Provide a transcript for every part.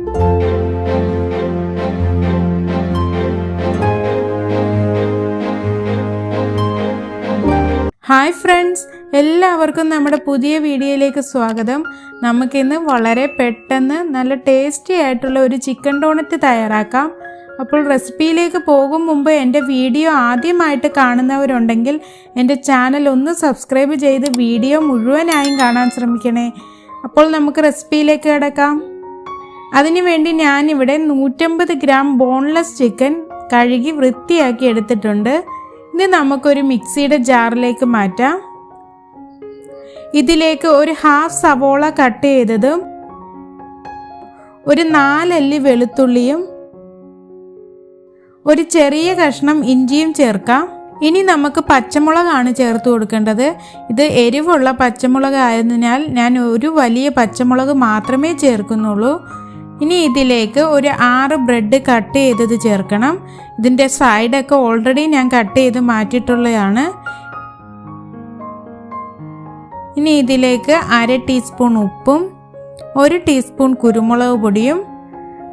Hi friends എല്ലാവർക്കും നമ്മുടെ പുതിയ വീഡിയോയിലേക്ക് സ്വാഗതം. നമുക്കിന്ന് വളരെ പെട്ടെന്ന് നല്ല ടേസ്റ്റി ആയിട്ടുള്ള ഒരു ചിക്കൻ ഡോണറ്റ് തയ്യാറാക്കാം. അപ്പോൾ റെസിപ്പിയിലേക്ക് പോകും മുമ്പ് എന്റെ വീഡിയോ ആദ്യമായിട്ട് കാണുന്നവരുണ്ടെങ്കിൽ എന്റെ ചാനൽ ഒന്ന് സബ്സ്ക്രൈബ് ചെയ്ത് വീഡിയോ മുഴുവനായും കാണാൻ ശ്രമിക്കണേ. അപ്പോൾ നമുക്ക് റെസിപ്പിയിലേക്ക് കിടക്കാം. അതിനുവേണ്ടി ഞാനിവിടെ നൂറ്റമ്പത് ഗ്രാം ബോൺലെസ് ചിക്കൻ കഴുകി വൃത്തിയാക്കി എടുത്തിട്ടുണ്ട്. ഇത് നമുക്കൊരു മിക്സിയുടെ ജാറിലേക്ക് മാറ്റാം. ഇതിലേക്ക് ഒരു ഹാഫ് സവോള കട്ട് ചെയ്തതും ഒരു നാലല്ലി വെളുത്തുള്ളിയും ഒരു ചെറിയ കഷ്ണം ഇഞ്ചിയും ചേർക്കാം. ഇനി നമുക്ക് പച്ചമുളകാണ് ചേർത്ത് കൊടുക്കേണ്ടത്. ഇത് എരിവുള്ള പച്ചമുളക് ആയതിനാൽ ഞാൻ ഒരു വലിയ പച്ചമുളക് മാത്രമേ ചേർക്കുന്നുള്ളൂ. ഇനി ഇതിലേക്ക് ഒരു ആറ് ബ്രെഡ് കട്ട് ചെയ്തത് ചേർക്കണം. ഇതിന്റെ സൈഡൊക്കെ ഓൾറെഡി ഞാൻ കട്ട് ചെയ്ത് മാറ്റിയിട്ടുള്ളതാണ്. ഇനി ഇതിലേക്ക് അര ടീസ്പൂൺ ഉപ്പും ഒരു ടീസ്പൂൺ കുരുമുളക് പൊടിയും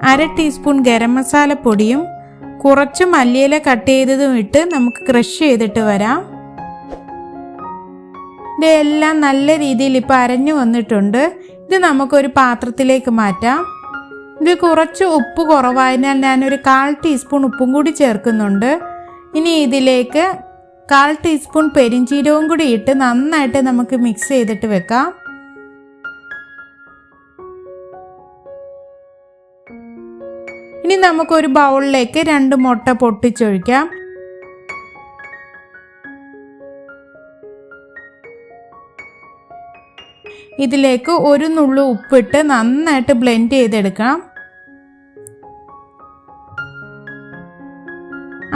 അര ടീസ്പൂൺ ഗരം മസാല പൊടിയും കുറച്ച് മല്ലിയില കട്ട് ചെയ്തതും ഇട്ട് നമുക്ക് ക്രഷ് ചെയ്തിട്ട് വരാം. ഇതെല്ലാം നല്ല രീതിയിൽ ഇപ്പോൾ അരഞ്ഞു വന്നിട്ടുണ്ട്. ഇത് നമുക്കൊരു പാത്രത്തിലേക്ക് മാറ്റാം. ഇത് കുറച്ച് ഉപ്പ് കുറവായതിനാൽ ഞാനൊരു കാൽ ടീസ്പൂൺ ഉപ്പും കൂടി ചേർക്കുന്നുണ്ട്. ഇനി ഇതിലേക്ക് കാൽ ടീസ്പൂൺ പെരിഞ്ചീരവും കൂടി ഇട്ട് നന്നായിട്ട് നമുക്ക് മിക്സ് ചെയ്തിട്ട് വെക്കാം. ഇനി നമുക്കൊരു ബൗളിലേക്ക് രണ്ട് മുട്ട പൊട്ടിച്ചൊഴിക്കാം. ഇതിലേക്ക് ഒരു നുള്ളു ഉപ്പിട്ട് നന്നായിട്ട് ബ്ലെൻഡ് ചെയ്തെടുക്കാം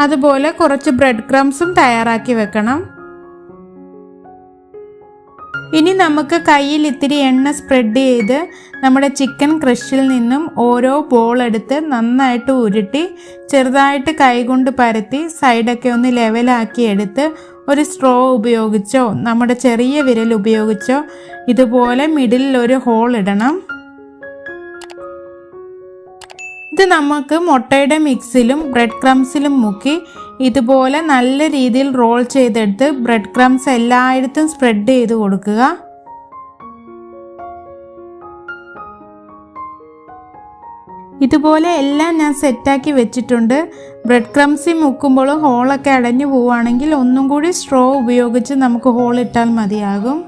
അതുപോലെ കുറച്ച് ബ്രെഡ് ക്രംസും തയ്യാറാക്കി വെക്കണം. ഇനി നമുക്ക് കയ്യിൽ ഇത്തിരി എണ്ണ സ്പ്രെഡ് ചെയ്ത് നമ്മുടെ ചിക്കൻ ക്രഷിൽ നിന്നും ഓരോ ബോൾ എടുത്ത് നന്നായിട്ട് ഉരുട്ടി ചെറുതായിട്ട് കൈകൊണ്ട് പരത്തി സൈഡൊക്കെ ഒന്ന് ലെവലാക്കി എടുത്ത് ഒരു സ്ട്രോ ഉപയോഗിച്ചോ നമ്മുടെ ചെറിയ വിരൽ ഉപയോഗിച്ചോ ഇതുപോലെ മിഡിലിൽ ഒരു ഹോൾ ഇടണം. ഇത് നമുക്ക് മുട്ടയുടെ മിക്സിലും ബ്രെഡ് ക്രംസിലും മുക്കി ഇതുപോലെ നല്ല രീതിയിൽ റോൾ ചെയ്തെടുത്ത് ബ്രെഡ് ക്രംസ് എല്ലായിടത്തും സ്പ്രെഡ് ചെയ്ത് കൊടുക്കുക. ഇതുപോലെ എല്ലാം ഞാൻ സെറ്റാക്കി വെച്ചിട്ടുണ്ട്. ബ്രെഡ് ക്രംസി മുക്കുമ്പോൾ ഹോളൊക്കെ അടഞ്ഞു പോവുകയാണെങ്കിൽ ഒന്നും കൂടി സ്ട്രോ ഉപയോഗിച്ച് നമുക്ക് ഹോൾ ഇട്ടാൽ മതിയാകും.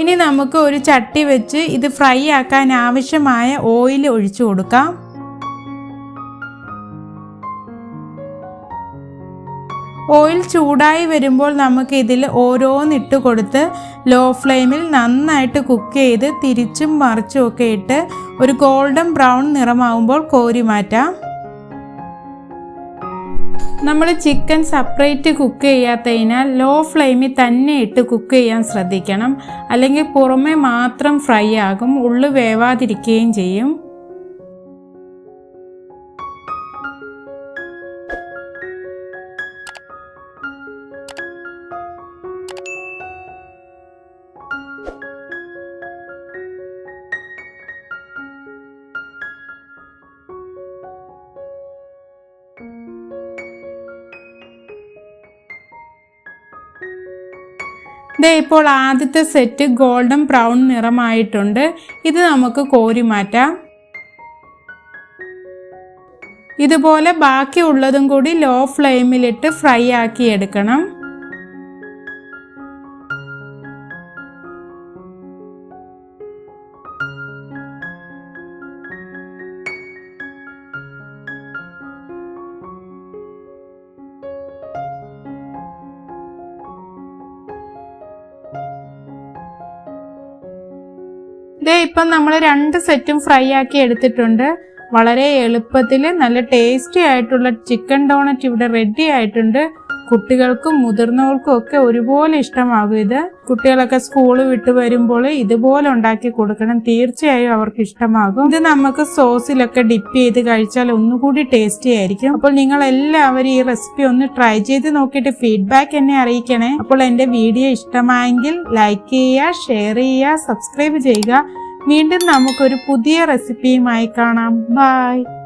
ഇനി നമുക്ക് ഒരു ചട്ടി വെച്ച് ഇത് ഫ്രൈ ആക്കാൻ ആവശ്യമായ ഓയിൽ ഒഴിച്ചു കൊടുക്കാം. ഓയിൽ ചൂടായി വരുമ്പോൾ നമുക്ക് ഇതിൽ ഓരോന്നിട്ട് കൊടുത്ത് ലോ ഫ്ലെയിമിൽ നന്നായിട്ട് കുക്ക് ചെയ്ത് തിരിച്ചും മറിച്ചും ഒക്കെ ഇട്ട് ഒരു ഗോൾഡൻ ബ്രൗൺ നിറമാവുമ്പോൾ കോരി മാറ്റാം. നമ്മൾ ചിക്കൻ സെപ്പറേറ്റ് കുക്ക് ചെയ്യാത്തതിനാൽ ലോ ഫ്ലെയിമിൽ തന്നെ ഇട്ട് കുക്ക് ചെയ്യാൻ ശ്രദ്ധിക്കണം. അല്ലെങ്കിൽ പുറമേ മാത്രം ഫ്രൈ ആകും. ഉള്ളു വേവാതിരിക്കുകയും ചെയ്യും. ദേ ഇപ്പോൾ ആദ്യത്തെ സെറ്റ് ഗോൾഡൻ ബ്രൗൺ നിറമായിട്ടുണ്ട്. ഇത് നമുക്ക് കോരി മാറ്റാം. ഇതുപോലെ ബാക്കിയുള്ളതും കൂടി ലോ ഫ്ലെയിമിലിട്ട് ഫ്രൈ ആക്കി എടുക്കണം. ദേ ഇപ്പം നമ്മൾ രണ്ട് സെറ്റും ഫ്രൈ ആക്കി എടുത്തിട്ടുണ്ട്. വളരെ എളുപ്പത്തിൽ നല്ല ടേസ്റ്റി ആയിട്ടുള്ള ചിക്കൻ ഡോണറ്റ് ഇവിടെ റെഡി ആയിട്ടുണ്ട്. കുട്ടികൾക്കും മുതിർന്നവർക്കും ഒക്കെ ഒരുപോലെ ഇഷ്ടമാകും ഇത്. കുട്ടികളൊക്കെ സ്കൂൾ വിട്ട് വരുമ്പോൾ ഇതുപോലെ ഉണ്ടാക്കി കൊടുക്കണം. തീർച്ചയായും അവർക്ക് ഇഷ്ടമാകും. ഇത് നമുക്ക് സോസിലൊക്കെ ഡിപ്പ് ചെയ്ത് കഴിച്ചാൽ ഒന്നുകൂടി ടേസ്റ്റി ആയിരിക്കും. അപ്പോൾ നിങ്ങൾ എല്ലാവരും ഈ റെസിപ്പി ഒന്ന് ട്രൈ ചെയ്ത് നോക്കിയിട്ട് ഫീഡ്ബാക്ക് എന്നെ അറിയിക്കണേ. അപ്പോൾ എന്റെ വീഡിയോ ഇഷ്ടമായെങ്കിൽ ലൈക്ക് ചെയ്യുക ഷെയർ ചെയ്യുക സബ്സ്ക്രൈബ് ചെയ്യുക. വീണ്ടും നമുക്കൊരു പുതിയ റെസിപ്പിയുമായി കാണാം. ബൈ